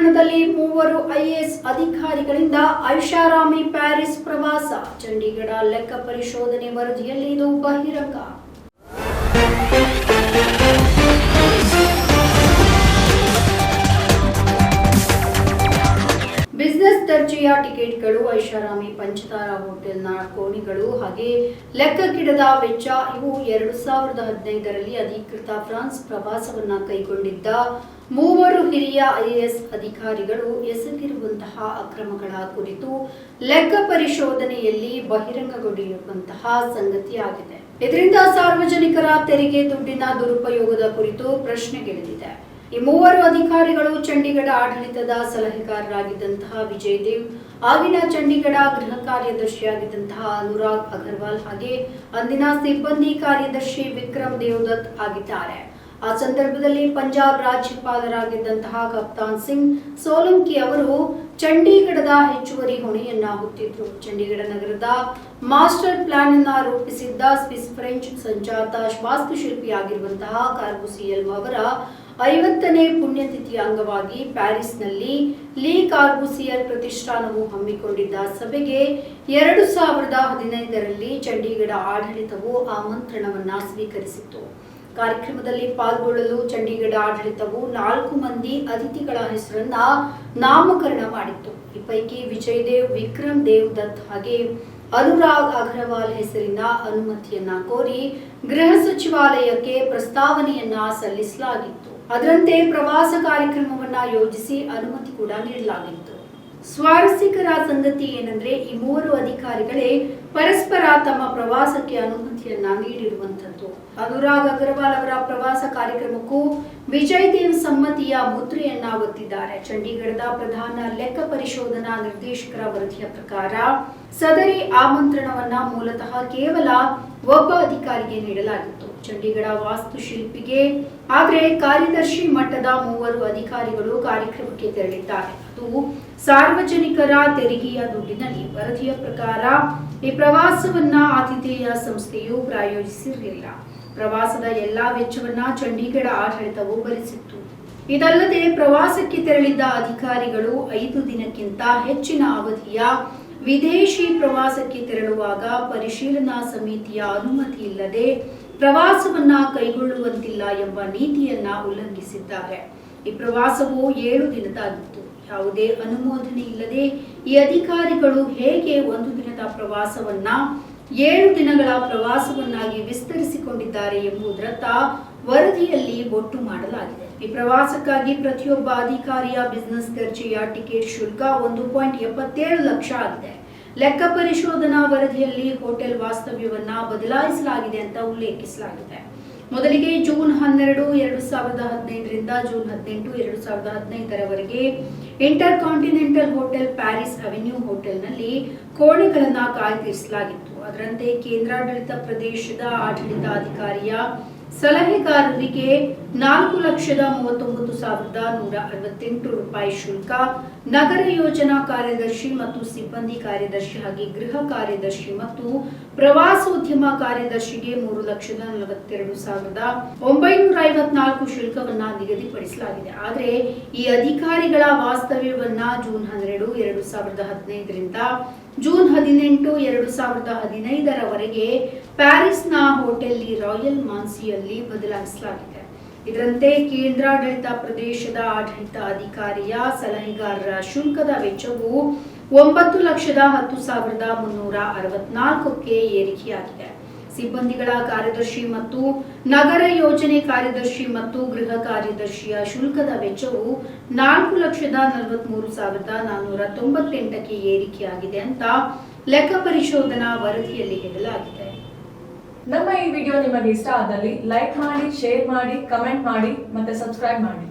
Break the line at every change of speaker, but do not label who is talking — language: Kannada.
ರಾಜಕಾರಣದಲ್ಲಿ ಮೂವರು ಐಎಎಸ್ ಅಧಿಕಾರಿಗಳಿಂದ ಐಷಾರಾಮಿ ಪ್ಯಾರಿಸ್ ಪ್ರವಾಸ ಚಂಡೀಗಢ ಲೆಕ್ಕ ಪರಿಶೋಧನೆ ವರದಿಯಲ್ಲಿ ಇದು ಬಹಿರಂಗ. ದರ್ಜೆಯ ಟಿಕೆಟ್ಗಳು ಐಷಾರಾಮಿ ಪಂಚತಾರಾ ಹೋಟೆಲ್ನ ಕೋಣಿಗಳು ಹಾಗೆ ಲೆಕ್ಕಕ್ಕಿಡದ ವೆಚ್ಚ ಇವು ಎರಡು ಸಾವಿರದ ಹದಿನೈದರಲ್ಲಿ ಅಧಿಕೃತ ಫ್ರಾನ್ಸ್ ಪ್ರವಾಸವನ್ನ ಕೈಗೊಂಡಿದ್ದ ಮೂವರು ಹಿರಿಯ ಐಎಎಸ್ ಅಧಿಕಾರಿಗಳು ಎಸಗಿರುವಂತಹ ಅಕ್ರಮಗಳ ಕುರಿತು ಲೆಕ್ಕ ಪರಿಶೋಧನೆಯಲ್ಲಿ ಬಹಿರಂಗಗೊಂಡಿರುವಂತಹ ಸಂಗತಿಯಾಗಿದೆ ಇದರಿಂದ ಸಾರ್ವಜನಿಕರ ತೆರಿಗೆ ದುಡ್ಡಿನ ದುರುಪಯೋಗದ ಕುರಿತು ಪ್ರಶ್ನೆಗೆಳೆದಿದೆ. ಈ ಮೂವರು ಅಧಿಕಾರಿಗಳು ಚಂಡೀಗಢ ಆಡಳಿತದ ಸಲಹೆಗಾರರಾಗಿದ್ದಂತಹ ವಿಜಯ್ ದೇವ್ ಆಗಿನ ಚಂಡೀಗಢ ಗೃಹ ಕಾರ್ಯದರ್ಶಿಯಾಗಿದ್ದಂತಹ ಅನುರಾಗ್ ಅಗರ್ವಾಲ್ ಹಾಗೆ ಅಂದಿನ ಸಿಬ್ಬಂದಿ ಕಾರ್ಯದರ್ಶಿ ವಿಕ್ರಮ್ ದೇವದತ್ ಆಗಿದ್ದಾರೆ. ಆ ಸಂದರ್ಭದಲ್ಲಿ ಪಂಜಾಬ್ ರಾಜ್ಯಪಾಲರಾಗಿದ್ದಂತಹ ಕಪ್ತಾನ್ ಸಿಂಗ್ ಸೋಲಂಕಿ ಅವರು ಚಂಡೀಗಢದ ಹೆಚ್ಚುವರಿ ಹೊಣೆಯನ್ನ ಹೊತ್ತಿದ್ರು ಚಂಡೀಗಢ ನಗರದ ಮಾಸ್ಟರ್ ಪ್ಲಾನ್ ಅನ್ನ ರೂಪಿಸಿದ್ದ ಸ್ವಿಸ್ ಫ್ರೆಂಚ್ ಸಂಜಾತ ವಾಸ್ತುಶಿಲ್ಪಿಯಾಗಿರುವಂತಹ ಕಾರ್ಬುಸಿಯಲ್ ಅವರ ಐವತ್ತನೇ ಪುಣ್ಯತಿಥಿಯ ಅಂಗವಾಗಿ ಪ್ಯಾರಿಸ್ನಲ್ಲಿ ಲೀ ಕಾರ್ಬುಸಿಯರ್ ಪ್ರತಿಷ್ಠಾನವು ಹಮ್ಮಿಕೊಂಡಿದ್ದ ಸಭೆಗೆ ಎರಡು ಸಾವಿರದ ಹದಿನೈದರಲ್ಲಿ ಚಂಡೀಗಢ ಆಡಳಿತವು ಆಮಂತ್ರಣವನ್ನ ಸ್ವೀಕರಿಸಿತ್ತು. ಕಾರ್ಯಕ್ರಮದಲ್ಲಿ ಪಾಲ್ಗೊಳ್ಳಲು ಚಂಡೀಗಢ ಆಡಳಿತವು ನಾಲ್ಕು ಮಂದಿ ಅತಿಥಿಗಳ ಹೆಸರನ್ನ ನಾಮಕರಣ ಮಾಡಿತ್ತು. ಈ ಪೈಕಿ ವಿಜಯ್ ದೇವ್ ವಿಕ್ರಮ್ ದೇವ್ ದತ್ ಹಾಗೆ ಅನುರಾಗ್ ಅಗರ್ವಾಲ್ ಹೆಸರಿನ ಅನುಮತಿಯನ್ನ ಕೋರಿ ಗೃಹ ಸಚಿವಾಲಯಕ್ಕೆ ಪ್ರಸ್ತಾವನೆಯನ್ನ ಸಲ್ಲಿಸಲಾಗಿತ್ತು. ಅದರಂತೆ ಪ್ರವಾಸ ಕಾರ್ಯಕ್ರಮವನ್ನ ಯೋಜಿಸಿ ಅನುಮತಿ ಕೂಡ ನೀಡಲಾಗಿತ್ತು. ಸ್ವಾರಸ್ಯಕರ ಸಂಗತಿ ಏನಂದ್ರೆ ಈ ಮೂವರು ಅಧಿಕಾರಿಗಳೇ ಪರಸ್ಪರ ತಮ್ಮ ಪ್ರವಾಸಕ್ಕೆ ಅನುಮತಿಯನ್ನ ನೀಡಿರುವಂತದ್ದು ಅನುರಾಗ್ ಅಗರ್ವಾಲ್ ಅವರ ಪ್ರವಾಸ ಕಾರ್ಯಕ್ರಮಕ್ಕೂ ವಿಜಯ್ ದೇವ್ ಸಮ್ಮತಿಯ ಮುದ್ರೆಯನ್ನ ಒತ್ತಿದ್ದಾರೆ ಚಂಡೀಗಢದ ಪ್ರಧಾನ ಲೆಕ್ಕ ಪರಿಶೋಧನಾ ನಿರ್ದೇಶಕರ ವರದಿಯ ಪ್ರಕಾರ, ಸದರಿ ಆಮಂತ್ರಣವನ್ನ ಮೂಲತಃ ಕೇವಲ ಒಬ್ಬ ಅಧಿಕಾರಿಗೆ ನೀಡಲಾಗಿತ್ತು. ಚಂಡೀಗಢ ವಾಸ್ತುಶಿಲ್ಪಿಗೆ, ಆದರೆ ಕಾರ್ಯದರ್ಶಿ ಮಟ್ಟದ ಮೂವರು ಅಧಿಕಾರಿಗಳು ಕಾರ್ಯಕ್ರಮಕ್ಕೆ ತೆರಳಿದ್ದಾರೆ. ಅದು ಸಾರ್ವಜನಿಕರ ತೆರಿಗೆಯ ದುಡ್ಡಿನಲ್ಲಿ. ವರದಿಯ ಪ್ರಕಾರ, ಈ ಪ್ರವಾಸವನ್ನ ಆತಿಥೇಯ ಸಂಸ್ಥೆಯು ಪ್ರಾಯೋಜಿಸಿರಲಿಲ್ಲ. ಪ್ರವಾಸದ ಎಲ್ಲಾ ವೆಚ್ಚವನ್ನ ಚಂಡೀಗಢ ಆಡಳಿತವು ಭರಿಸಿತ್ತು. ಇದಲ್ಲದೆ ಪ್ರವಾಸಕ್ಕೆ ತೆರಳಿದ್ದ ಅಧಿಕಾರಿಗಳು ಐದು ದಿನಕ್ಕಿಂತ ಹೆಚ್ಚಿನ ಅವಧಿಯ ವಿದೇಶಿ ಪ್ರವಾಸಕ್ಕೆ ತೆರಳುವಾಗ ಪರಿಶೀಲನಾ ಸಮಿತಿಯ ಅನುಮತಿ ಇಲ್ಲದೆ ಪ್ರವಾಸವನ್ನ ಕೈಗೊಳ್ಳುವಂತಿಲ್ಲ ಎಂಬ ನೀತಿಯನ್ನ ಉಲ್ಲಂಘಿಸಿದ್ದಾರೆ. ಈ ಪ್ರವಾಸವು ಏಳು ದಿನದಾಗಿತ್ತು ಯಾವುದೇ ಅನುಮೋದನೆ ಇಲ್ಲದೆ ಈ ಅಧಿಕಾರಿಗಳು ಹೇಗೆ ಒಂದು ದಿನದ ಪ್ರವಾಸವನ್ನ ಏಳು ದಿನಗಳ ಪ್ರವಾಸವನ್ನಾಗಿ ವಿಸ್ತರಿಸಿಕೊಂಡಿದ್ದಾರೆ ಎಂಬುದರತ್ತ ವರದಿಯಲ್ಲಿ ಒಟ್ಟು ಮಾಡಲಾಗಿದೆ. ಈ ಪ್ರವಾಸಕ್ಕಾಗಿ ಪ್ರತಿಯೊಬ್ಬ ಅಧಿಕಾರಿಯ ಬಿಸಿನೆಸ್ ದರ್ಜೆಯ ಟಿಕೆಟ್ ಶುಲ್ಕ ಒಂದು ಪಾಯಿಂಟ್ ಎಪ್ಪತ್ತೇಳು ಲಕ್ಷ ಆಗಿದೆ. ಲೆಕ್ಕ ಪರಿಶೋಧನಾ ವರದಿಯಲ್ಲಿ ಹೋಟೆಲ್ ವಾಸ್ತವ್ಯವನ್ನ ಬದಲಾಯಿಸಲಾಗಿದೆ ಅಂತ ಉಲ್ಲೇಖಿಸಲಾಗಿದೆ. ಮೊದಲಿಗೆ ಜೂನ್ ಹನ್ನೆರಡು, ಎರಡು ಸಾವಿರದ ಹದಿನೈದರಿಂದ ಜೂನ್ ಹದಿನೆಂಟು, ಎರಡು ಸಾವಿರದ ಹದಿನೈದರವರೆಗೆ intercontinental hotel Paris avenue ಹೋಟೆಲ್ನಲ್ಲಿ ಕೋಣೆಗಳನ್ನು ಕಾಯ್ದಿರಿಸಲಾಗಿತ್ತು. ಅದರಂತೆ ಕೇಂದ್ರಾಡಳಿತ ಪ್ರದೇಶದ ಆಡಳಿತಾಧಿಕಾರಿಯ ಸಲಹೆಗಾರರಿಗೆ ನಾಲ್ಕು ಲಕ್ಷದ ಮೂವತ್ತೊಂಬತ್ತು ಸಾವಿರದ ನೂರ ಅರವತ್ತೆಂಟು ರೂಪಾಯಿ ಶುಲ್ಕ, ನಗರ ಯೋಜನಾ ಕಾರ್ಯದರ್ಶಿ ಮತ್ತು ಸಿಬ್ಬಂದಿ ಕಾರ್ಯದರ್ಶಿ ಹಾಗೆ ಗೃಹ ಕಾರ್ಯದರ್ಶಿ ಮತ್ತು ಪ್ರವಾಸೋದ್ಯಮ ಕಾರ್ಯದರ್ಶಿಗೆ ಮೂರು ಲಕ್ಷದ ನಲವತ್ತೆರಡು ಸಾವಿರದ ಒಂಬೈನೂರ ಐವತ್ನಾಲ್ಕು ಶುಲ್ಕವನ್ನ ನಿಗದಿಪಡಿಸಲಾಗಿದೆ. ಆದರೆ ಈ ಅಧಿಕಾರಿಗಳ ವಾಸ್ತವ್ಯವನ್ನ ಜೂನ್ ಹನ್ನೆರಡು ಎರಡು ಸಾವಿರದ ಹದಿನೈದರಿಂದ ಜೂನ್ ಹದಿನೆಂಟು, ಎರಡು ಸಾವಿರದ ಹದಿನೈದರವರೆಗೆ ಪ್ಯಾರಿಸ್ನ ಹೋಟೆಲ್ ರಾಯಲ್ ಮಾನ್ಸಿಯಲ್ಲಿ ಬದಲಾಯಿಸಲಾಗಿದೆ. ಇದರಂತೆ ಕೇಂದ್ರಾಡಳಿತ ಪ್ರದೇಶದ ಆಡಳಿತ ಅಧಿಕಾರಿಯ ಸಲಹೆಗಾರರ ಶುಲ್ಕದ ವೆಚ್ಚವು ಒಂಬತ್ತು ಲಕ್ಷದ ಹತ್ತು ಸಾವಿರದ ಮುನ್ನೂರ ಅರವತ್ನಾಲ್ಕಕ್ಕೆ ಏರಿಕೆಯಾಗಿದೆ. ಸಿಬ್ಬಂದಿಗಳ ಕಾರ್ಯದರ್ಶಿ ಮತ್ತು ನಗರ ಯೋಜನೆ ಕಾರ್ಯದರ್ಶಿ ಮತ್ತು ಗೃಹ ಕಾರ್ಯದರ್ಶಿಯ ಶುಲ್ಕದ ವೆಚ್ಚವು ನಾಲ್ಕು ಲಕ್ಷದ ನಲವತ್ಮೂರು ಸಾವಿರದ ನಾನ್ನೂರ ತೊಂಬತ್ತೆಂಟಕ್ಕೆ ಏರಿಕೆಯಾಗಿದೆ ಅಂತ ಲೆಕ್ಕ ಪರಿಶೋಧನಾ ವರದಿಯಲ್ಲಿ ಹೇಳಲಾಗಿದೆ.
ನಮ್ಮ ಈ ವಿಡಿಯೋ ನಿಮಗೆ ಇಷ್ಟ ಆದಲ್ಲಿ ಲೈಕ್ ಮಾಡಿ, ಶೇರ್ ಮಾಡಿ, ಕಮೆಂಟ್ ಮಾಡಿ ಮತ್ತೆ ಸಬ್ಸ್ಕ್ರೈಬ್ ಮಾಡಿ.